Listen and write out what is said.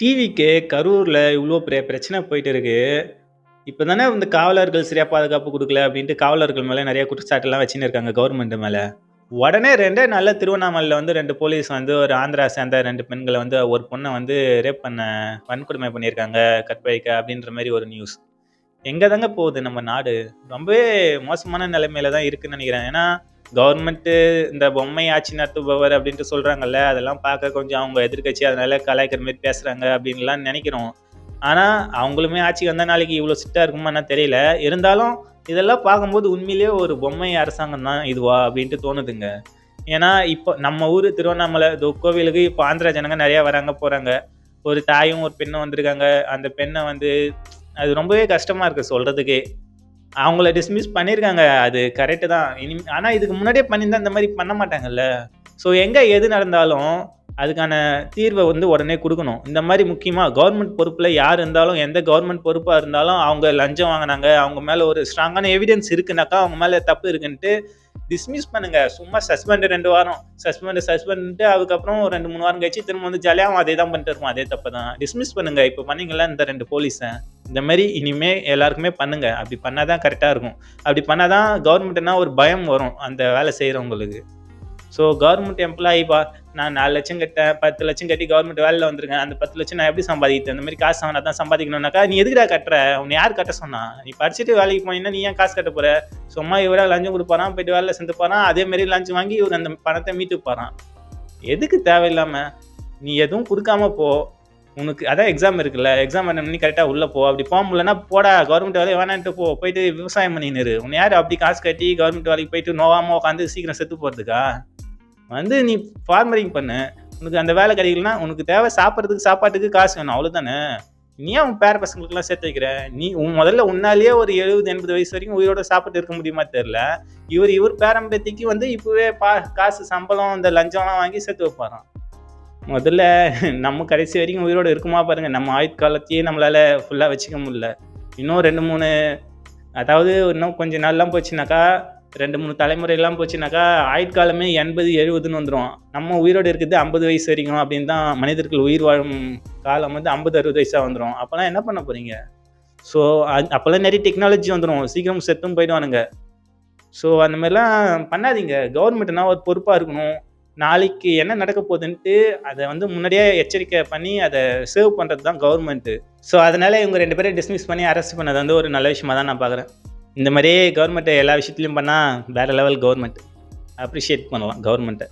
டிவிக்கு கரூர்ல இவ்வளோ பெரிய பிரச்சனை போயிட்டு இருக்கு. இப்ப தானே வந்து காவலர்கள் சரியா பாதுகாப்பு குடுக்கல அப்படின்ட்டு காவலர்கள் மேல நெறைய குற்றச்சாட்டுலாம் வச்சுன்னு இருக்காங்க கவர்மெண்ட் மேல. உடனே 2டே நாள்ல திருவண்ணாமலையில வந்து 2 போலீஸ் வந்து ஒரு ஆந்திரா சேர்ந்த 2 பெண்கள வந்து ஒரு பொண்ண வந்து ரேப் பண்ண வன்கொடுமை பண்ணியிருக்காங்க கற்பழிக்க அப்படின்ற மாரி ஒரு நியூஸ். எங்க தாங்க போகுது நம்ம நாடு? ரொம்பவே மோசமான நிலைமையில தான் இருக்குன்னு நெனைக்கிறேன். ஏன்னா கவர்மெண்ட்டு இந்த பொம்மை ஆட்சி நடத்துபவர் அப்படின்ட்டு சொல்கிறாங்கல்ல அதெல்லாம் பார்க்க கொஞ்சம் அவங்க எதிர்க்கட்சி அதனால கலாய்க்கிற மாதிரி பேசுகிறாங்க அப்படின்லாம் நினைக்கிறோம் ஆனால் அவங்களுமே ஆட்சிக்கு வந்தால் நாளைக்கு இவ்வளோ சிட்டாக இருக்குமா தெரியல. இருந்தாலும் இதெல்லாம் பார்க்கும்போது உண்மையிலேயே ஒரு பொம்மை அரசாங்கம் தான் இதுவா அப்படின்ட்டு தோணுதுங்க. ஏன்னா இப்போ நம்ம ஊர் திருவண்ணாமலை கோவிலுக்கு இப்போ ஆந்திரா ஜனங்க நிறையா வராங்க, போகிறாங்க ஒரு தாயும், ஒரு பெண்ணும் வந்திருக்காங்க. அந்த பெண்ணை வந்து அது ரொம்பவே கஷ்டமாக இருக்குது சொல்கிறதுக்கே அவங்கள டிஸ்மிஸ் பண்ணியிருக்காங்க. அது கரெக்ட்டு தான். இனி ஆனால் இதுக்கு முன்னாடியே பண்ணியிருந்தா இந்த மாதிரி பண்ண மாட்டாங்கல்ல. ஸோ எங்கே எது நடந்தாலும் அதுக்கான தீர்வை வந்து உடனே கொடுக்கணும் இந்த மாதிரி முக்கியமாக கவர்மெண்ட் பொறுப்பில் யார் இருந்தாலும், எந்த கவர்மெண்ட் பொறுப்பாக இருந்தாலும் அவங்க லஞ்சம் வாங்கினாங்க அவங்க மேலே ஒரு ஸ்ட்ராங்கான எவிடன்ஸ் இருக்குனாக்கா, அவங்க மேலே தப்பு இருக்குன்ட்டு டிஸ்மிஸ் பண்ணுங்க. சும்மா சஸ்பெண்ட் ரெண்டு வாரம். சஸ்பெண்ட் சஸ்பெண்ட்டு அதுக்கப்புறம் ரெண்டு மூணு வாரம் கழிச்சு திரும்ப வந்து ஜாலியாக அவன் அதே தான் பண்ணிட்டு இருப்பான். அதே தப்பு தான். டிஸ்மிஸ் பண்ணுங்க. இப்போ பண்ணீங்கல்ல இந்த ரெண்டு போலீஸை இந்த மாதிரி இனிமே எல்லாருக்குமே பண்ணுங்க. அப்படி பண்ணா தான் கரெக்டாக இருக்கும். அப்படி பண்ணால் தான் கவர்மெண்ட்னா ஒரு பயம் வரும். அந்த வேலை செய்கிறவங்களுக்கு ஸோ கவர்மெண்ட் எம்ப்ளாயி பா நான் நாலு லட்சம் கட்டேன், 10 லட்சம் கட்டி கவர்மெண்ட் வேலையில் வந்திருக்கேன். அந்த 10 லட்சம் நான் எப்படி சம்பாதிக்கிறது? இந்த மாதிரி காசு அவனை தான் சம்பாதிக்கணும்னாக்கா, நீ எதுக்குடா கட்டுற? உன்னை யார் கட்ட சொன்னா? நீ படிச்சுட்டு வேலைக்கு போனீங்கன்னா நீ ஏன் காசு கட்ட போகிற சும்மா இவராக லஞ்சம் கொடுப்பாரான் போயிட்டு வேலைல சேர்ந்து அதே அதேமாரி லஞ்சம் வாங்கி இவர் அந்த பணத்தை மீட்டு போகிறான் எதுக்கு தேவையில்லாமல் நீ எதுவும் கொடுக்காம போ. உனக்கு அதான் எக்ஸாம் இருக்குல்ல. எக்ஸாம் அட்டெண்ட் பண்ணி கரெக்டாக உள்ளே போ. அப்படி போக முடியலன்னா போடா கவர்மெண்ட் வேலையை வேணான்ட்டு போ. போயிட்டு விவசாயம் பண்ணின்னு இரு. யார் அப்படி காசு கட்டி கவர்மெண்ட் வேலைக்கு போயிட்டு நோவாமல் உட்காந்து சீக்கிரம் செத்து போகிறதுக்கா வந்து நீ ஃபார்மரிங் பண்ணு. உனக்கு அந்த வேலை கிடைக்கலன்னா, உனக்கு தேவை சாப்பிட்றதுக்கு சாப்பாட்டுக்கு காசு வேணும். அவ்வளோதானே. நீ ஏன் உன் பேர பசங்களுக்கெல்லாம் சேர்த்து வைக்கிற? நீ உன் முதல்ல உன்னாலேயே ஒரு 70, 80 வயசு வரைக்கும் உயிரோட சாப்பிட்டு இருக்க முடியுமா தெரில இவர் இவர் பேரம்பேத்திக்கு வந்து இப்போவே பா காசு சம்பளம், இந்த லஞ்சம்லாம் வாங்கி சேர்த்து வைப்பாரான் முதல்ல நம்ம கடைசி வரைக்கும் உயிரோடு இருக்குமா பாருங்கள் நம்ம ஆயுட்காலத்தையே நம்மளால ஃபுல்லாக வச்சுக்க முடியல. இன்னும் 2, 3 அதாவது இன்னும் கொஞ்ச நாள்லாம் போச்சுனாக்கா, ரெண்டு மூணு தலைமுறையெல்லாம் போச்சுனாக்கா, ஆயுட்காலமே எண்பது எழுபதுன்னு வந்துடும் நம்ம உயிரோடு இருக்கிறது 50 வயசு வரைக்கும் அப்படின்னு தான் மனிதர்கள் உயிர் வாழும் காலம் வந்து ஐம்பது அறுபது வயசாக வந்துடும் அப்போல்லாம் என்ன பண்ண போகிறீங்க ஸோ அது அப்போல்லாம் நிறைய டெக்னாலஜி வந்துடும் சீக்கிரம் செத்தும் போயிடுவானுங்க. ஸோ அந்த மாதிரிலாம் பண்ணாதீங்க. கவர்மெண்ட்னா ஒரு பொறுப்பாக இருக்கணும். நாளைக்கு என்ன நடக்க போகுதுன்ட்டு அதை வந்து முன்னாடியே எச்சரிக்கை பண்ணி அதை சேவ் பண்ணுறது தான் கவர்மெண்ட்டு. ஸோ அதனால் இவங்க ரெண்டு பேரையும் டிஸ்மிஸ் பண்ணி அரெஸ்ட் பண்ணது வந்து ஒரு நல்ல விஷயமா தான் நான் பார்க்குறேன். இந்த மாதிரியே கவர்மெண்ட்டை எல்லா விஷயத்துலையும் பண்ணால் வேற லெவல் கவர்மெண்ட். அப்ரிஷியேட் பண்ணலாம் கவர்மெண்ட்டை